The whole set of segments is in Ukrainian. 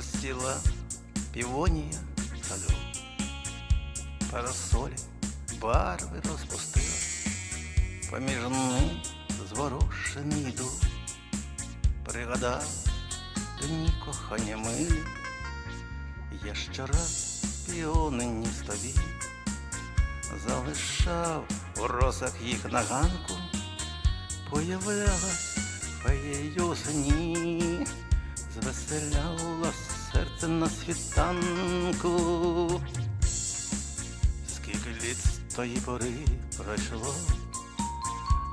Розсіла півонія саду, парасолі барви розпустила, поміж них зворушений йду, пригадав дні кохання милі, я ще раз піонині стові, залишав у росах їх на ганку, появилась феєю сні, на світанку. Скільки літ з тої пори пройшло,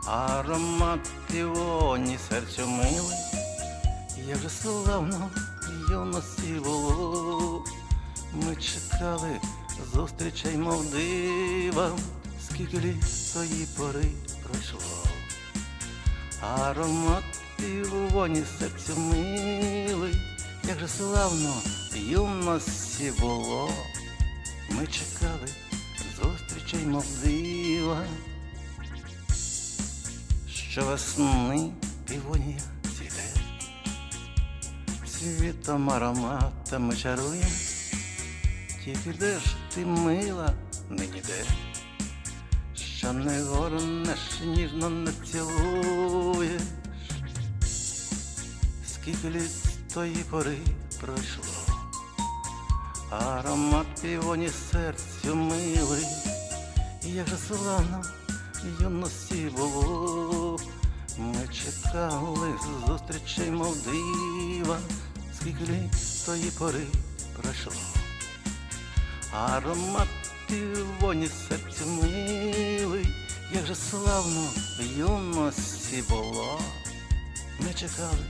аромат півоні серцю милий, як же славно юності було. Ми чекали зустрічей, мов дива, скільки літ тої пори пройшло. Аромат півоні серцю милий, як же славно юності було. Ми чекали зустрічей, мов дива, що весни півонія цвіте, цвітом ароматами чарує, тільки де ж ти мила, нині де, що не горнеш, ніжно не цілуєш, скільки літ тої пори пройшло. Аромат півоні серцю милий, як же славно юності було. Ми чекали зустрічей, мов дива, скільки тої пори пройшло. Аромат півоні серцю милий, як же славно в юності було. Ми чекали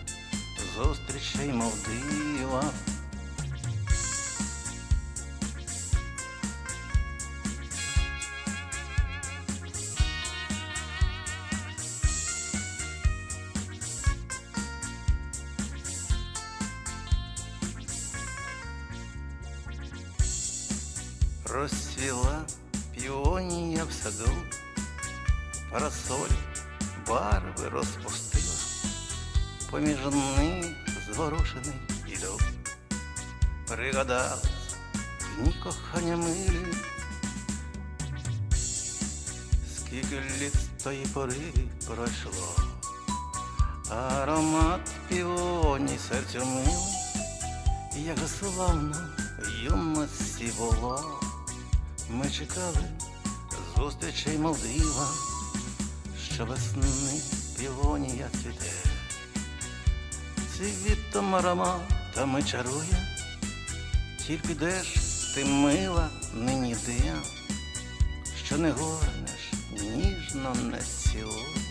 зустрічей, мов дива. Розцвіла піонія в саду, парасоль барви розпустила, поміж них зворушений іду. Пригадалась дні кохання милі, скільки літ з тої пори пройшло, аромат піоні серцю милий, як славно юності було. Ми чекали зустрічей Молдива, що весни півонія цвіте, цвітом ароматами чарує, тільки деш ти мила нині дия, що не горнеш, ніжно не цілує.